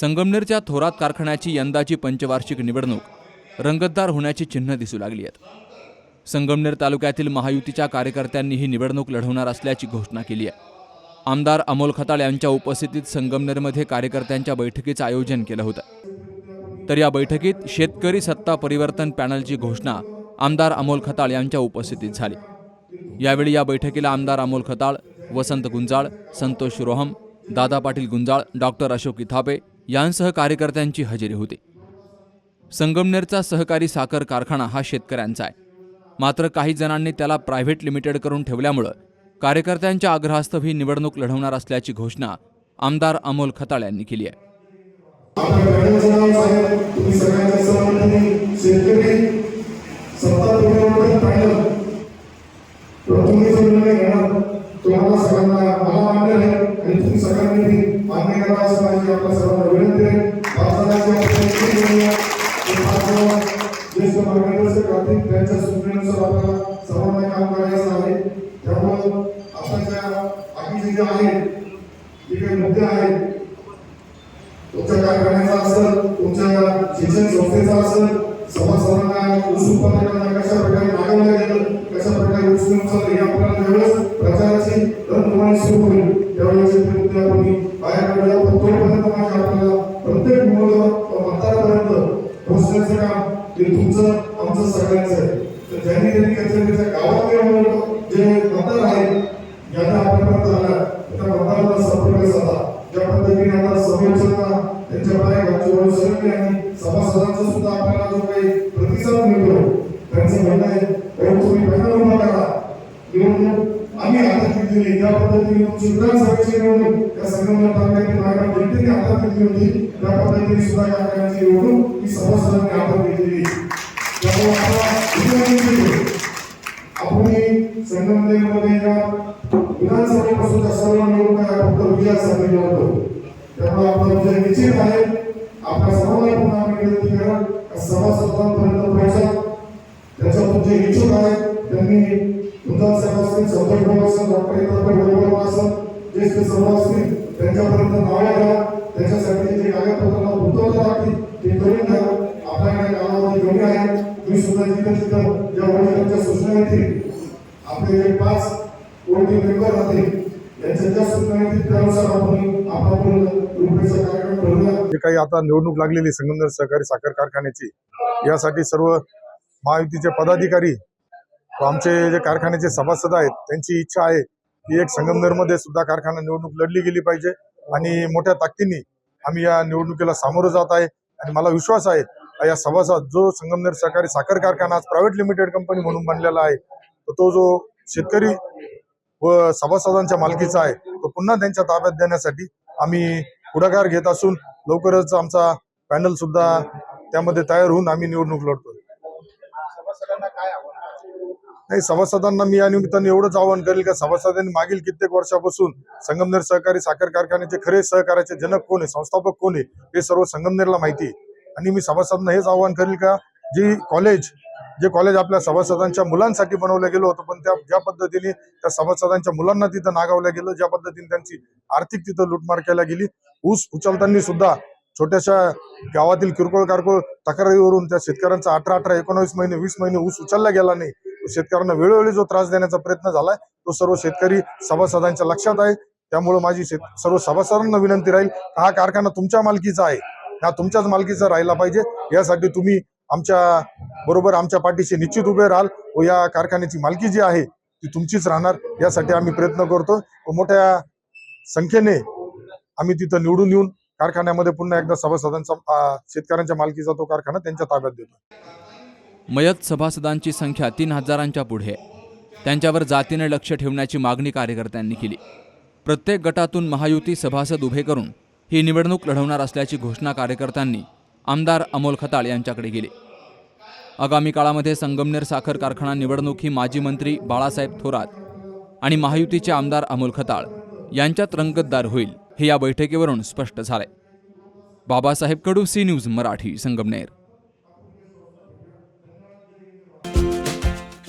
संगमनेरच्या थोरात कारखान्याची यंदाची पंचवार्षिक निवडणूक. रंगतदार होण्याची चिन्ह दिसू लागली आहेत. संगमनेर तालुक्यातील महायुतीच्या कार्यकर्त्यांनी ही निवडणूक लढवणार असल्याची घोषणा केली आहे. आमदार अमोल खताळ यांच्या उपस्थितीत संगमनेरमध्ये कार्यकर्त्यांच्या बैठकीचं आयोजन केलं होतं. तर या बैठकीत शेतकरी सत्ता परिवर्तन पॅनलची घोषणा आमदार अमोल खताळ यांच्या उपस्थितीत झाली. यावेळी या बैठकीला आमदार अमोल खताळ वसंत गुंजाळ संतोष रोहम दादा पाटील गुंजाळ डॉक्टर अशोक इथापे यांसह कार्यकर्त्यांची हजेरी होती. संगमनेरचा सहकारी साखर कारखाना हा शेतकऱ्यांचा आहे. मात्र काही जणांनी त्याला प्रायव्हेट लिमिटेड करून ठेवल्यामुळं कार्यकर्त्यांच्या आग्रहास्तव ही निवडणूक लढवणार असल्याची घोषणा आमदार अमोल खताळ यांनी केली आहे. तुम्हाला सगळ्यांना मान्य करा असं माझी आपल्या सर्वांना विनंती आहे ज्येष्ठ मार्गदर्शक राहतील त्यांच्या सूचनेनुसार आपल्याला सर्वांना काम करायचं आहे त्यामुळे आताच्या बाकीचे जे आहेत जे काही मुद्दे आहेत तुमच्या कारखान्याचा असेल तुमच्या शिक्षण संस्थेचा असेल सभासदांना ऊस उत्पादकांना कशा प्रकारे मागवलं गेलं कशा प्रकारे ऊस उचललं हे आपल्याला ज्यावेळेस प्रचाराची रणधुमाळी सुरू होईल. त्यावेळेस आपण बाहेर काढूया पण तोपर्यंत माझ्या आपल्याला प्रत्येक मुलं म्हातारापर्यंत पोहोचण्याचं काम ते तुमचं आमचं सगळ्यांचं आहे. तर ज्यांनी त्यांनी कचेरीच्या गावातले मुलं जे मतदार आहेत ज्यांना आपल्यापर्यंत आला त्या मतदाराला संपर्क साधा ज्या पद्धतीने आता समोरच्यांना त्यांच्या पाय गावची सरकली आणि सभासदांचा सुद्धा आपल्याला जो काही प्रतिसाद मिळतो त्यांचं म्हणणं आहे "भाऊ, तुम्ही पहिला उभा करा निवडणूक आम्ही या पद्धतीने सुद्धा विधानसभेची निवडणूक या संगमनेर तालुक्यातील नागरिक जनतेने हातात घेतली होती. त्या पद्धतीने सुद्धा या कारखान्याची निवडणूक ही सभासदांनी हातात घेतलेली त्यामुळे आता आपण संगमनेरमध्ये या विधानसभेपासूनच्या सर्व निवडणुका या फक्त विजयासाठी लढतो त्यामुळे आपला विजय निश्चित आहे. आपल्या सर्वांना पुन्हा आम्ही विनंती करा सभासदांपर्यंत पोहोचा. जे इच्छुक आहेत. त्यांनी तुमचा साहेब असतील संतोष भाऊ डॉक्टर इतर बरोबर ज्येष्ठ सर्व असतील त्यांच्यापर्यंत नावं घ्या त्याच्यासाठी जे कागदपत्रांना गुंतवलं लागतील ते करून घ्या. आपल्याकडे कालावधी कमी आहे. मी सुद्धा जिथं तिथं ज्या वडिलांच्या सूचना येतील आपले जे पाच कोटी मेंबर राहतील जे काही आता निवडणूक लागलेली संगमनेर सहकारी साखर कारखान्याची यासाठी सर्व महायुतीचे पदाधिकारी आमचे जे कारखान्याचे सभासद आहेत त्यांची इच्छा आहे की एक संगमनेरमध्ये सुद्धा कारखाना निवडणूक लढली गेली पाहिजे. आणि मोठ्या ताकदीने आम्ही या निवडणुकीला सामोरं जात आहे. आणि मला विश्वास आहे या सभासद जो संगमनेर सहकारी साखर कारखाना आज प्रायव्हेट लिमिटेड कंपनी म्हणून बनलेला आहे तर तो जो शेतकरी व सभासदांच्या मालकीचा आहे तो पुन्हा त्यांच्या ताब्यात देण्यासाठी आम्ही पुढाकार घेत असून लवकरच आमचा पॅनल सुद्धा त्यामध्ये तयार होऊन आम्ही निवडणूक लढतो नाही सभासदांना मी या निमित्ताने एवढंच आवाहन करेल का सभासदांनी मागील कित्येक वर्षापासून संगमनेर सहकारी साखर कारखान्याचे खरे सहकार्याचे जनक कोण आहे संस्थापक कोण आहे हे सर्व संगमनेरला माहिती आहे. आणि मी सभासदांना हेच आवाहन करेल का जी कॉलेज जे कॉलेज आपल्या सभासदांच्या मुलांसाठी बनवलं गेलं होतं पण त्या ज्या पद्धतीने त्या सभासदांच्या मुलांना तिथं नागावलं गेलं ज्या पद्धतीने त्यांची आर्थिक तिथं लुटमार केल्या गेली ऊस उचलताना सुद्धा छोट्याशा गावातील किरकोळ कारकोळ तक्रारीवरून त्या शेतकऱ्यांचा अठरा अठरा एकोणावीस महिने वीस महिने ऊस उचलला गेला नाही. शेतकऱ्यांना वेळोवेळी जो त्रास देण्याचा प्रयत्न झालाय तो सर्व शेतकरी सभासदांच्या लक्षात आहे. त्यामुळे माझी शेत सर्व सभासदांना विनंती राहील हा कारखाना तुमच्या मालकीचा आहे. हा तुमच्याच मालकीचा राहिला पाहिजे. यासाठी तुम्ही आमच्या बरोबर आमच्या पाठीशी निश्चित उभे राहाल व या कारखान्याची मालकी जी आहे ती तुमचीच राहणार. यासाठी आम्ही प्रयत्न करतो व मोठ्या संख्येने आम्ही तिथं निवडून येऊन कारखान्यामध्ये पुन्हा एकदा सभासदांचा शेतकऱ्यांच्या मालकीचा तो कारखाना त्यांच्या ताब्यात देतो. मयत सभासदांची संख्या तीन हजारांच्या पुढे. त्यांच्यावर जातीने लक्ष ठेवण्याची मागणी कार्यकर्त्यांनी केली. प्रत्येक गटातून महायुती सभासद उभे करून ही निवडणूक लढवणार असल्याची घोषणा कार्यकर्त्यांनी आमदार अमोल खताळ यांच्याकडे केली. आगामी काळामध्ये संगमनेर साखर कारखाना निवडणूक ही माजी मंत्री बाळासाहेब थोरात आणि महायुतीचे आमदार अमोल खताळ यांच्यात रंगतदार होईल हे या बैठकीवरून स्पष्ट झालंय. Babasaheb Kadu C news Marathi Sangamner.